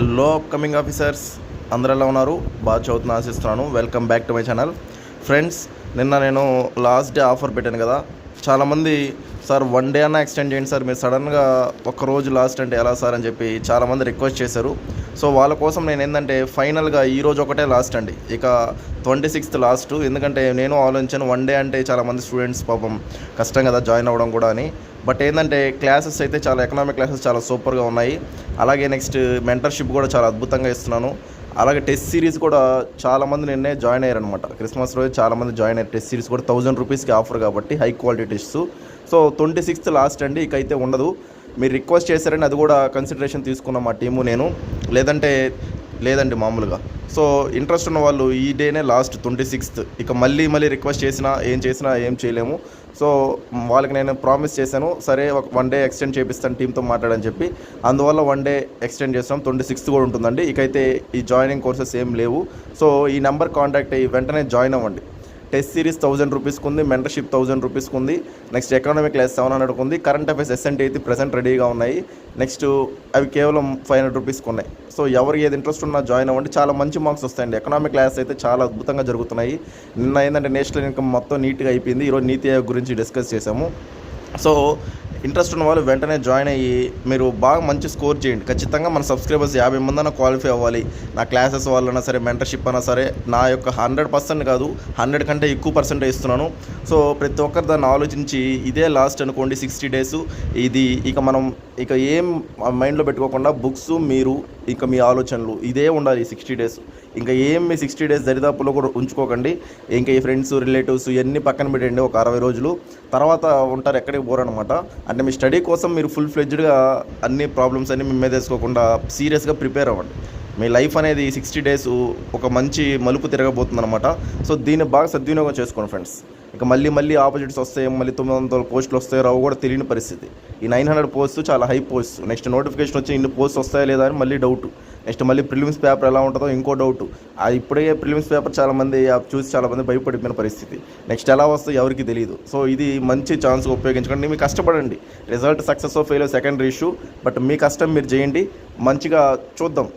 Hello upcoming officers అందరు ఎలా ఉన్నారు? బాగా చదువుతున్న ఆశిస్తున్నాను. Welcome back to my channel friends నిన్న నేను లాస్ట్ డే ఆఫర్ పెట్టాను కదా. చాలామంది సార్ వన్ డే అన్న ఎక్స్టెండ్ చేయండి సార్. మీరు సడన్గా ఒక రోజు లాస్ట్ అంటే ఎలా సార్ అని చెప్పి చాలామంది రిక్వెస్ట్ చేశారు. సో వాళ్ళ కోసం నేను ఏంటంటే ఫైనల్గా ఈ రోజు ఒకటే లాస్ట్ అండి. ఇక ట్వంటీ సిక్స్త్ లాస్ట్ ఎందుకంటే నేను ఆలోచించాను వన్ డే అంటే చాలామంది స్టూడెంట్స్ పాపం కష్టం కదా జాయిన్ అవ్వడం కూడా అని. బట్ ఏంటంటే క్లాసెస్ అయితే చాలా ఎకనామిక్ క్లాసెస్ చాలా సూపర్గా ఉన్నాయి. అలాగే నెక్స్ట్ మెంటర్షిప్ కూడా చాలా అద్భుతంగా ఇస్తున్నాను. అలాగే టెస్ట్ సిరీస్ కూడా చాలామంది నిన్నే జాయిన్ అయ్యారనమాట క్రిస్మస్ రోజు చాలామంది జాయిన్ అయ్యారు. టెస్ట్ సిరీస్ కూడా థౌజండ్ రూపీస్కి ఆఫర్ కాబట్టి high quality tests. So twenty sixth last అండి. ఇక అయితే ఉండదు. మీరు రిక్వెస్ట్ చేశారని అది కూడా కన్సిడరేషన్ తీసుకున్నాం మా టీము నేను. లేదంటే లేదండి మామూలుగా. సో ఇంట్రెస్ట్ ఉన్న వాళ్ళు ఈ డేనే లాస్ట్ ట్వంటీ సిక్స్త్ ఇక మళ్ళీ మళ్ళీ రిక్వెస్ట్ చేసినా ఏం చేసినా ఏం చేయలేము. సో వాళ్ళకి నేను ప్రామిస్ చేశాను సరే ఒక వన్ డే ఎక్స్టెండ్ చేపిస్తాను టీంతో మాట్లాడని చెప్పి. అందువల్ల వన్ డే ఎక్స్టెండ్ చేస్తాం ట్వంటీ సిక్స్త్ కూడా ఉంటుందండి. ఇకైతే ఈ జాయినింగ్ కోర్సెస్ ఏం లేవు. సో ఈ నెంబర్ కాంటాక్ట్ అయ్యి వెంటనే జాయిన్ అవ్వండి. టెస్ట్ సిరీస్ థౌసండ్ రూపీస్కి ఉంది మెంటర్షిప్ థౌసండ్ రూపీస్కి ఉంది నెక్స్ట్ ఎకనామిక్ క్లాస్ సెవెన్ హండ్రెడ్కి ఉంది కరెంట్ అఫైర్స్ ఎస్ఎన్టీ అయితే ప్రజెంట్ రెడీగా ఉన్నాయి నెక్స్ట్ అవి కేవలం ఫైవ్ హండ్రెడ్ రూపీస్కి ఉన్నాయి సో ఎవరికి ఏది ఇంట్రెస్ట్ ఉన్నా జాయిన్ అవ్వండి చాలా మంచి మార్క్స్ వస్తాయండి. ఎకనామిక్ క్లాస్ అయితే చాలా అద్భుతంగా జరుగుతున్నాయి. నిన్న ఏంటంటే నేషనల్ ఇన్కమ్ మొత్తం నీట్గా అయిపోయింది ఈరోజు నీతి ఆయోగ్ గురించి డిస్కస్ చేసాము సో ఇంట్రెస్ట్ ఉన్న వాళ్ళు వెంటనే జాయిన్ అయ్యి మీరు బాగా మంచి స్కోర్ చేయండి. ఖచ్చితంగా మన సబ్స్క్రైబర్స్ యాభై మంది అన్న క్వాలిఫై అవ్వాలి. నా క్లాసెస్ వాళ్ళైనా సరే మెంటర్షిప్ అయినా సరే నా యొక్క హండ్రెడ్ పర్సెంట్ కాదు హండ్రెడ్ కంటే ఎక్కువ పర్సెంట్ ఇస్తున్నాను. సో ప్రతి ఒక్కరు దాన్ని ఆలోచించి ఇదే లాస్ట్ అనుకోండి సిక్స్టీ డేస్. ఇది ఇక మనం ఇక ఏం మైండ్లో పెట్టుకోకుండా బుక్స్ మీరు ఇక మీ ఆలోచనలు ఇదే ఉండాలి సిక్స్టీ డేస్ ఇంకా ఏం మీ సిక్స్టీ డేస్ దరిదాపులో కూడా ఉంచుకోకండి. ఇంకా ఈ ఫ్రెండ్స్ రిలేటివ్స్ ఇవన్నీ పక్కన పెట్టండి ఒక అరవై రోజులు. తర్వాత ఉంటారు ఎక్కడికి పోరనమాట. అంటే మీ స్టడీ కోసం మీరు ఫుల్ ఫ్లెడ్జ్డ్గా అన్ని ప్రాబ్లమ్స్ అన్ని మీ మీద వేసుకోకుండా సీరియస్గా ప్రిపేర్ అవ్వండి. మీ లైఫ్ అనేది సిక్స్టీ డేస్ ఒక మంచి మలుపు తిరగబోతుంది అనమాట సో దీన్ని బాగా సద్వినియోగం చేసుకోండి ఫ్రెండ్స్. ఇక మళ్ళీ మళ్ళీ ఆపోజిట్స్ వస్తాయి మళ్ళీ తొమ్మిది వందల పోస్టులు వస్తాయో రావు కూడా తెలియని పరిస్థితి. ఈ నైన్ హండ్రెడ్ పోస్ట్ చాలా హై పోస్ట్. నెక్స్ట్ నోటిఫికేషన్ వచ్చి ఇన్ని పోస్ట్ వస్తాయా లేదా అని మళ్ళీ డౌట్. నెక్స్ట్ మళ్ళీ ప్రిలిమ్స్ పేపర్ ఎలా ఉంటుందో ఇంకో డౌట్. ఆ ఇప్పుడే ప్రిలిమ్స్ పేపర్ చాలా మంది చూసి చాలామంది భయపడిపోయిన పరిస్థితి. నెక్స్ట్ ఎలా వస్తుందో ఎవరికి తెలియదు సో ఇది మంచి ఛాన్స్ ఉపయోగించుకోండి. మీరు కష్టపడండి. Result success fail secondary issue. But మీ కష్టం మీరు చేయండి. మంచిగా చూద్దాం.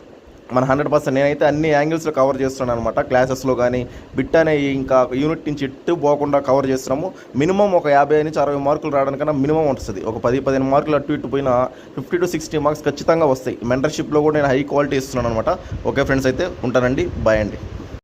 మన హండ్రెడ్ పర్సెంట్ నేనైతే అన్ని యాంగిల్స్లో కవర్ చేస్తున్నాను అనమాట క్లాసెస్లో కానీ బిట్ అనే ఇంకా యూనిట్ నుంచి ఎట్టు పోకుండా కవర్ చేస్తున్నాము. మినిమం ఒక యాభై నుంచి అరవై మార్కులు రావడానికన్నా మినిమం వస్తుంది. ఒక పది పదిహేను మార్కులు అటు ఇటు పోయినా ఫిఫ్టీ టు సిక్స్టీ మార్క్స్ ఖచ్చితంగా వస్తాయి. మెంటర్షిప్లో కూడా నేను హై క్వాలిటీ ఇస్తున్నాను అనమాట ఓకే ఫ్రెండ్స్ అయితే ఉంటానండి. బాయ్ అండి.